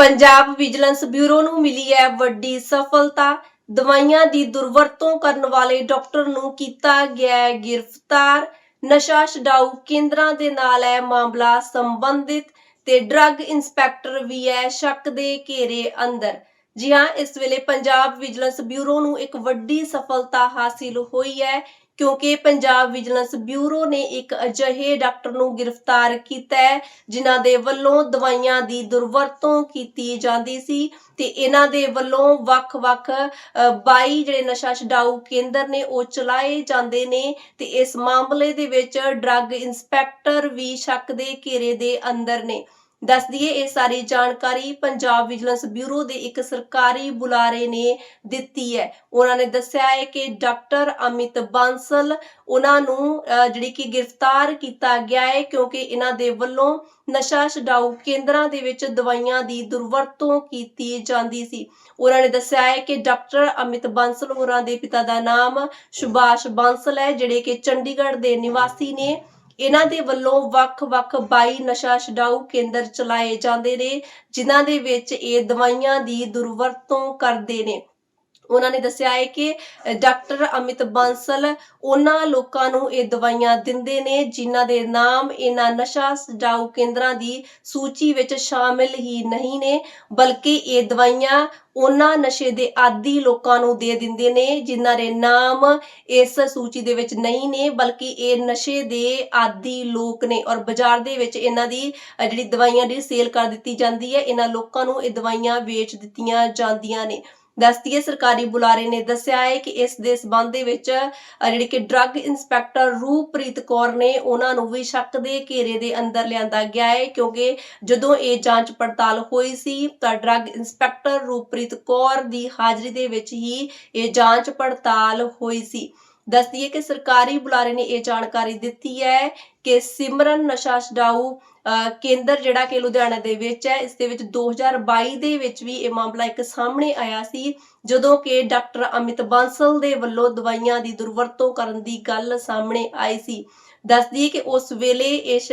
Punjab vigilance bureau ਨੂੰ ਮਿਲੀ ਹੈ ਵੱਡੀ ਸਫਲਤਾ। ਦਵਾਈਆਂ ਦੀ ਦੁਰਵਰਤੋਂ ਕਰਨ ਵਾਲੇ ਡਾਕਟਰ ਨੂੰ ਕੀਤਾ ਗਿਆ ਹੈ ਨਸ਼ਾ ਛਡਾਊ ਕੇਂਦਰਾਂ ਦੇ ਨਾਲ ਹੈ ਮਾਮਲਾ ਸੰਬੰਧਿਤ ਤੇ ਡਰੱਗ ਇੰਸਪੈਕਟਰ ਵੀ ਹੈ ਸ਼ੱਕ ਦੇ ਘੇਰੇ ਅੰਦਰ। ਜੀ ਹਾਂ, ਇਸ ਵੇਲੇ ਪੰਜਾਬ ਵਿਜੀਲੈਂਸ ਬਿਊਰੋ ਨੂੰ ਇੱਕ ਵੱਡੀ ਸਫਲਤਾ ਹਾਸਿਲ ਹੋਈ ਹੈ। ਕਿਉਂਕਿ ਪੰਜਾਬ ਵਿਜੀਲੈਂਸ ਬਿਊਰੋ ਨੇ ਇੱਕ ਅਜਿਹੇ ਡਾਕਟਰ ਨੂੰ ਗ੍ਰਿਫਤਾਰ ਕੀਤਾ ਹੈ ਜਿਨ੍ਹਾਂ ਦੇ ਵੱਲੋਂ ਦਵਾਈਆਂ ਦੀ ਦੁਰਵਰਤੋਂ ਕੀਤੀ ਜਾਂਦੀ ਸੀ ਤੇ ਇਹਨਾਂ ਦੇ ਵੱਲੋਂ ਵੱਖ-ਵੱਖ ਅ, 22 ਜਿਹੜੇ ਨਸ਼ਾ ਛਡਾਊ ਕੇਂਦਰ ਨੇ ਉਹ ਚਲਾਏ ਜਾਂਦੇ ਨੇ ਤੇ ਇਸ ਮਾਮਲੇ ਦੇ ਵਿੱਚ ਡਰੱਗ ਇੰਸਪੈਕਟਰ ਵੀ ਸ਼ੱਕ ਦੇ ਘੇਰੇ ਦੇ ਅੰਦਰ ਨੇ। ਦੱਸ ਦਈਏ, ਇਹ ਸਾਰੀ ਜਾਣਕਾਰੀ ਪੰਜਾਬ ਵਿਜੀਲੈਂਸ ਬਿਊਰੋ ਦੇ ਇੱਕ ਸਰਕਾਰੀ ਬੁਲਾਰੇ ਨੇ ਦਿੱਤੀ ਹੈ। ਉਹਨਾਂ ਨੇ ਦੱਸਿਆ ਹੈ ਕਿ ਡਾਕਟਰ ਅਮਿਤ ਬਾਂਸਲ ਉਹਨਾਂ ਨੂੰ ਜਿਹੜੀ ਕਿ ਗ੍ਰਿਫਤਾਰ ਕੀਤਾ ਗਿਆ ਹੈ ਕਿਉਂਕਿ ਇਹਨਾਂ ਦੇ ਵੱਲੋਂ ਨਸ਼ਾ ਛਡਾਊ ਕੇਂਦਰਾਂ ਦੇ ਵਿੱਚ ਦਵਾਈਆਂ ਦੀ ਦੁਰਵਰਤੋਂ ਕੀਤੀ ਜਾਂਦੀ ਸੀ। ਉਹਨਾਂ ਨੇ ਦੱਸਿਆ ਹੈ ਕਿ ਡਾਕਟਰ ਅਮਿਤ ਬਾਂਸਲ ਹੋਰਾਂ ਦੇ ਪਿਤਾ ਦਾ ਨਾਮ ਸੁਭਾਸ਼ ਬਾਂਸਲ ਹੈ, ਜਿਹੜੇ ਕਿ ਚੰਡੀਗੜ੍ਹ ਦੇ ਨਿਵਾਸੀ ਨੇ। ਇਹਨਾਂ ਦੇ ਵੱਲੋਂ ਵੱਖ-ਵੱਖ 22 ਨਸ਼ਾ ਛਡਾਊ ਕੇਂਦਰ ਚਲਾਏ ਜਾਂਦੇ ਨੇ, ਜਿਨ੍ਹਾਂ ਦੇ ਵਿੱਚ ਇਹ ਦਵਾਈਆਂ ਦੀ ਦੁਰਵਰਤੋਂ ਕਰਦੇ ਨੇ। ਉਹਨਾਂ ਨੇ ਦੱਸਿਆ ਹੈ ਕਿ ਡਾਕਟਰ ਅਮਿਤ ਬਾਂਸਲ ਉਹਨਾਂ ਲੋਕਾਂ ਨੂੰ ਇਹ ਦਵਾਈਆਂ ਦਿੰਦੇ ਨੇ, ਜਿਨ੍ਹਾਂ ਦੇ ਨਾਮ ਇਹਨਾਂ ਨਸ਼ਾ ਛਡਾਊ ਕੇਂਦਰਾਂ ਦੀ ਸੂਚੀ ਵਿੱਚ ਸ਼ਾਮਿਲ ਹੀ ਨਹੀਂ ਨੇ, ਬਲਕਿ ਇਹ ਦਵਾਈਆਂ ਉਹਨਾਂ ਨਸ਼ੇ ਦੇ ਆਦੀ ਲੋਕਾਂ ਨੂੰ ਦੇ ਦਿੰਦੇ ਨੇ, ਜਿਨ੍ਹਾਂ ਦੇ ਨਾਮ ਇਸ ਸੂਚੀ ਦੇ ਵਿੱਚ ਨਹੀਂ ਨੇ, ਬਲਕਿ ਇਹ ਨਸ਼ੇ ਦੇ ਆਦੀ ਲੋਕ ਨੇ। ਔਰ ਬਾਜ਼ਾਰ ਦੇ ਵਿੱਚ ਇਹਨਾਂ ਦੀ ਜਿਹੜੀ ਦਵਾਈਆਂ ਦੀ ਸੇਲ ਕਰ ਦਿੱਤੀ ਜਾਂਦੀ ਹੈ, ਇਹਨਾਂ ਲੋਕਾਂ ਨੂੰ ਇਹ ਦਵਾਈਆਂ ਵੇਚ ਦਿੱਤੀਆਂ ਜਾਂਦੀਆਂ ਨੇ। ਦੱਸਦੀਏ ਸਰਕਾਰੀ ਬੁਲਾਰੇ ਨੇ ਦੱਸਿਆ ਹੈ ਕਿ ਇਸ ਦੇ ਸਬੰਧ ਦੇ ਵਿੱਚ ਜਿਹੜੀ ਕਿ ਡਰੱਗ ਇੰਸਪੈਕਟਰ ਰੂਪ੍ਰੀਤ ਕੌਰ ਨੇ ਉਹਨਾਂ ਨੂੰ ਵੀ ਸ਼ੱਕ ਦੇ ਘੇਰੇ ਦੇ ਅੰਦਰ ਲਿਆਂਦਾ ਗਿਆ ਹੈ, ਕਿਉਂਕਿ ਜਦੋਂ ਇਹ ਜਾਂਚ ਪੜਤਾਲ ਹੋਈ ਸੀ, ਤਾਂ ਡਰੱਗ ਇੰਸਪੈਕਟਰ ਰੂਪ੍ਰੀਤ ਕੌਰ ਦੀ ਹਾਜ਼ਰੀ ਦੇ ਵਿੱਚ ਹੀ ਇਹ ਜਾਂਚ ਪੜਤਾਲ ਹੋਈ ਸੀ। ਦੱਸਦੀਏ ਕਿ ਸਰਕਾਰੀ ਬੁਲਾਰੇ ਨੇ ਇਹ ਜਾਣਕਾਰੀ ਦਿੱਤੀ ਹੈ ਕਿ ਸਿਮਰਨ ਨਸ਼ਾ ਛਡਾਊ ਕੇਂਦਰ ਜਿਹੜਾ ਕਿ ਲੁਧਿਆਣਾ ਦੇ ਵਿੱਚ ਹੈ, ਇਸ ਦੇ ਵਿੱਚ 2022 ਦੇ ਵਿੱਚ ਵੀ ਇਹ ਮਾਮਲਾ ਇੱਕ ਸਾਹਮਣੇ ਆਇਆ ਸੀ, ਜਦੋਂ ਕਿ ਡਾਕਟਰ ਅਮਿਤ ਬਾਂਸਲ ਦੇ ਵੱਲੋਂ ਦਵਾਈਆਂ ਦੀ ਦੁਰਵਰਤੋਂ ਕਰਨ ਦੀ ਗੱਲ ਸਾਹਮਣੇ ਆਈ ਸੀ। ਦੱਸਦੀ ਕਿ ਉਸ ਵੇਲੇ ਇਸ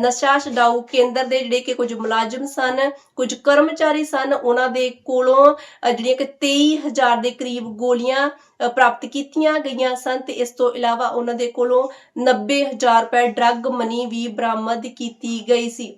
ਨਸ਼ਾ ਛਡਾਊ ਕੇਂਦਰ ਦੇ ਜਿਹੜੇ ਕਿ ਕੁਝ ਮੁਲਾਜ਼ਮ ਸਨ, ਕੁਝ ਕਰਮਚਾਰੀ ਸਨ, ਉਹਨਾਂ ਦੇ ਕੋਲੋਂ ਜਿਹੜੀਆਂ ਕਿ 23000 ਦੇ ਕਰੀਬ ਗੋਲੀਆਂ ਪ੍ਰਾਪਤ ਕੀਤੀਆਂ ਗਈਆਂ ਸਨ ਤੇ ਇਸ ਤੋਂ ਇਲਾਵਾ ਉਹਨਾਂ ਦੇ ਕੋਲੋਂ 90000 ਰੁਪਏ ਡਰੱਗ ਮਨੀ ਵੀ ਬਰਾਮਦ ਕੀਤੀ ਗਈ ਸੀ।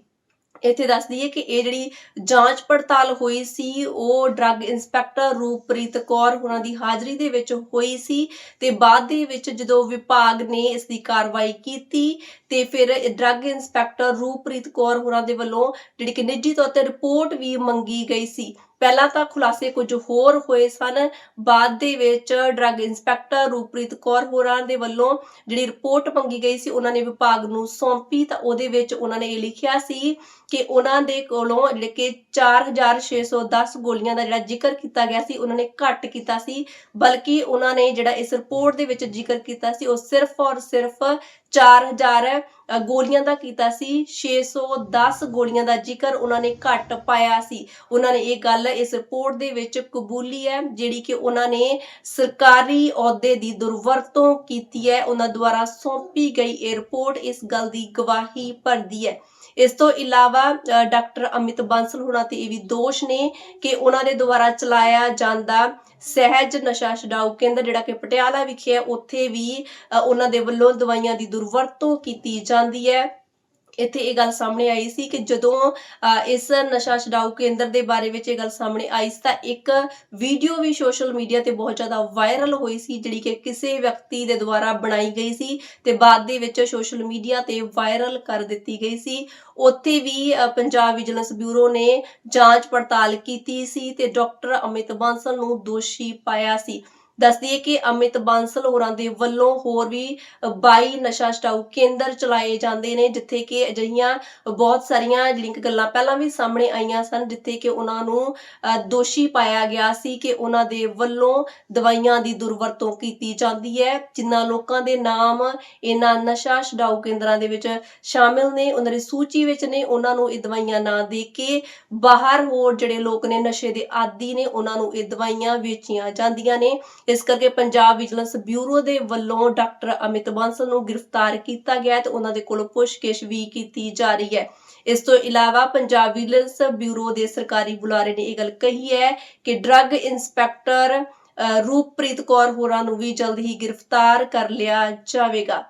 ਇੱਥੇ ਦੱਸ ਦਈਏ ਕਿ ਇਹ ਜਿਹੜੀ ਜਾਂਚ ਪੜਤਾਲ ਹੋਈ ਸੀ, ਉਹ ਡਰੱਗ ਇੰਸਪੈਕਟਰ ਰੂਪ੍ਰੀਤ ਕੌਰ ਉਹਨਾਂ ਦੀ ਹਾਜ਼ਰੀ ਦੇ ਵਿੱਚ ਹੋਈ ਸੀ ਤੇ ਬਾਅਦ ਦੇ ਵਿੱਚ ਜਦੋਂ ਵਿਭਾਗ ਨੇ ਇਸ ਦੀ ਕਾਰਵਾਈ ਕੀਤੀ ਤੇ ਫਿਰ ਡਰੱਗ ਇੰਸਪੈਕਟਰ ਰੂਪ੍ਰੀਤ ਕੌਰ ਹੋਰਾਂ ਦੇ ਵੱਲੋਂ ਜਿਹੜੀ ਕਿ ਨਿੱਜੀ ਤੌਰ ਤੇ ਰਿਪੋਰਟ ਵੀ ਮੰਗੀ ਗਈ ਸੀ। ਪਹਿਲਾਂ ਤਾਂ ਖੁਲਾਸੇ ਕੁਝ ਹੋਰ ਹੋਏ ਸਨ। ਬਾਅਦ ਦੇ ਵਿੱਚ ਡਰੱਗ ਇੰਸਪੈਕਟਰ ਰੂਪ੍ਰੀਤ ਕੌਰ ਹੋਰਾਂ ਦੇ ਵੱਲੋਂ ਜਿਹੜੀ ਰਿਪੋਰਟ ਮੰਗੀ ਗਈ ਸੀ ਉਹਨਾਂ ਨੇ ਵਿਭਾਗ ਨੂੰ ਸੌਂਪੀ। ਤਾਂ ਉਹਦੇ ਵਿੱਚ ਉਹਨਾਂ ਨੇ ਇਹ ਲਿਖਿਆ ਸੀ ਕਿ ਉਹਨਾਂ ਦੇ ਕੋਲੋਂ ਜਿਹੜੇ ਕਿ 4610 ਗੋਲੀਆਂ ਦਾ ਜਿਹੜਾ ਜ਼ਿਕਰ ਕੀਤਾ ਗਿਆ ਸੀ ਉਹਨਾਂ ਨੇ ਘੱਟ ਕੀਤਾ ਸੀ। ਬਲਕਿ ਉਹਨਾਂ ਨੇ ਜਿਹੜਾ ਇਸ ਰਿਪੋਰਟ ਦੇ ਵਿੱਚ ਜ਼ਿਕਰ ਕੀਤਾ ਸੀ ਉਹ ਸਿਰਫ ਔਰ ਸਿਰਫ 4000 ਅ, ਗੋਲੀਆਂ ਦਾ ਕੀਤਾ ਸੀ। 610 ਗੋਲੀਆਂ ਦਾ ਜ਼ਿਕਰ ਉਹਨਾਂ ਨੇ ਘੱਟ ਪਾਇਆ ਸੀ। ਉਹਨਾਂ ਨੇ ਇਹ ਗੱਲ ਇਸ ਰਿਪੋਰਟ ਦੇ ਵਿੱਚ ਕਬੂਲੀ ਹੈ, ਜਿਹੜੀ ਕਿ ਉਹਨਾਂ ਨੇ ਸਰਕਾਰੀ ਅਹੁਦੇ ਦੀ ਦੁਰਵਰਤੋਂ ਕੀਤੀ ਹੈ, ਉਹਨਾਂ ਦੁਆਰਾ ਸੌਂਪੀ ਗਈ ਇਹ ਰਿਪੋਰਟ ਇਸ ਗੱਲ ਦੀ ਗਵਾਹੀ ਭਰਦੀ ਹੈ। ਇਸ ਤੋਂ ਇਲਾਵਾ ਡਾਕਟਰ ਅਮਿਤ ਬਾਂਸਲ ਹੋਣਾ ਤੇ ਇਹ ਵੀ ਦੋਸ਼ ਨੇ ਕਿ ਉਹਨਾਂ ਦੇ ਦੁਆਰਾ ਚਲਾਇਆ ਜਾਂਦਾ ਸਹਿਜ ਨਸ਼ਾ ਛਡਾਊ ਕੇਂਦਰ ਜਿਹੜਾ ਕਿ ਪਟਿਆਲਾ ਵਿਖੇ ਹੈ, ਉੱਥੇ ਵੀ ਉਹਨਾਂ ਦੇ ਵੱਲੋਂ ਦਵਾਈਆਂ ਦੀ ਦੁਰਵਰਤੋਂ ਕੀਤੀ ਜਾਂਦੀ ਹੈ। ਇੱਥੇ ਇਹ ਗੱਲ ਸਾਹਮਣੇ ਆਈ ਸੀ ਕਿ ਜਦੋਂ ਇਸ ਨਸ਼ਾ ਛਡਾਊ ਕੇਂਦਰ ਦੇ ਬਾਰੇ ਵਿੱਚ ਇਹ ਗੱਲ ਸਾਹਮਣੇ ਆਈ ਸੀ ਤਾਂ ਇੱਕ ਵੀਡੀਓ ਵੀ ਸੋਸ਼ਲ ਮੀਡੀਆ ਤੇ ਬਹੁਤ ਜ਼ਿਆਦਾ ਵਾਇਰਲ ਹੋਈ ਸੀ, ਜਿਹੜੀ ਕਿ ਕਿਸੇ ਵਿਅਕਤੀ ਦੇ ਦੁਆਰਾ ਬਣਾਈ ਗਈ ਸੀ ਤੇ ਬਾਅਦ ਦੇ ਵਿੱਚ ਸੋਸ਼ਲ ਮੀਡੀਆ ਤੇ ਵਾਇਰਲ ਕਰ ਦਿੱਤੀ ਗਈ ਸੀ। ਉੱਥੇ ਵੀ ਪੰਜਾਬ ਵਿਜੀਲੈਂਸ ਬਿਊਰੋ ਨੇ ਜਾਂਚ ਪੜਤਾਲ ਕੀਤੀ ਸੀ ਤੇ ਡਾਕਟਰ ਅਮਿਤ ਬਾਂਸਲ ਨੂੰ ਦੋਸ਼ੀ ਪਾਇਆ ਸੀ। ਦੱਸਦੀ ਹੈ ਕਿ ਅਮਿਤ ਬਾਂਸਲ ਹੋਰਾਂ ਦੇ ਵੱਲੋਂ ਹੋਰ ਵੀ 22 ਨਸ਼ਾ ਛਡਾਊ ਕੇਂਦਰ ਚਲਾਏ ਜਾਂਦੇ ਨੇ, ਜਿੱਥੇ ਕਿ ਅਜਿਹੀਆਂ ਬਹੁਤ ਸਾਰੀਆਂ ਲਿੰਕ ਗੱਲਾਂ ਪਹਿਲਾਂ ਵੀ ਸਾਹਮਣੇ ਆਈਆਂ ਸਨ, ਜਿੱਥੇ ਕਿ ਉਹਨਾਂ ਨੂੰ ਦੋਸ਼ੀ ਪਾਇਆ ਗਿਆ ਸੀ ਕਿ ਉਹਨਾਂ ਦੇ ਵੱਲੋਂ ਦਵਾਈਆਂ ਦੀ ਦੁਰਵਰਤੋਂ ਕੀਤੀ ਜਾਂਦੀ ਹੈ ਜਿਨ੍ਹਾਂ ਲੋਕਾਂ ਦੇ ਨਾਮ ਇਹਨਾਂ ਨਸ਼ਾ ਛਡਾਊ ਕੇਂਦਰਾਂ ਦੇ ਵਿੱਚ ਸ਼ਾਮਿਲ ਨੇ, ਉਹਨਾਂ ਦੀ ਸੂਚੀ ਵਿੱਚ ਨੇ, ਉਹਨਾਂ ਨੂੰ ਇਹ ਦਵਾਈਆਂ ਨਾ ਦੇ ਕੇ ਬਾਹਰ ਹੋਰ ਜਿਹੜੇ ਲੋਕ ਨੇ ਨਸ਼ੇ ਦੇ ਆਦੀ ਨੇ, ਉਹਨਾਂ ਨੂੰ ਇਹ ਦਵਾਈਆਂ ਵੇਚੀਆਂ ਜਾਂਦੀਆਂ ਨੇ। ਇਸ ਕਰਕੇ ਪੰਜਾਬ ਵਿਜੀਲੈਂਸ ਬਿਊਰੋ ਦੇ ਵੱਲੋਂ ਡਾਕਟਰ ਅਮਿਤ ਬਾਂਸਲ ਨੂੰ ਗ੍ਰਿਫਤਾਰ ਕੀਤਾ ਗਿਆ ਤੇ ਉਹਨਾਂ ਦੇ ਕੋਲੋਂ ਪੁੱਛਗਿੱਛ ਵੀ ਕੀਤੀ ਜਾ ਰਹੀ ਹੈ। ਇਸ ਤੋਂ ਇਲਾਵਾ ਪੰਜਾਬ ਵਿਜੀਲੈਂਸ ਬਿਊਰੋ ਦੇ ਸਰਕਾਰੀ ਬੁਲਾਰੇ ਨੇ ਇਹ ਗੱਲ ਕਹੀ ਹੈ ਕਿ ਡਰੱਗ ਇੰਸਪੈਕਟਰ ਅ, ਰੂਪਪ੍ਰੀਤ ਕੌਰ ਹੋਰਾਂ ਨੂੰ ਵੀ ਜਲਦ ਹੀ ਗ੍ਰਿਫਤਾਰ ਕਰ ਲਿਆ ਜਾਵੇਗਾ।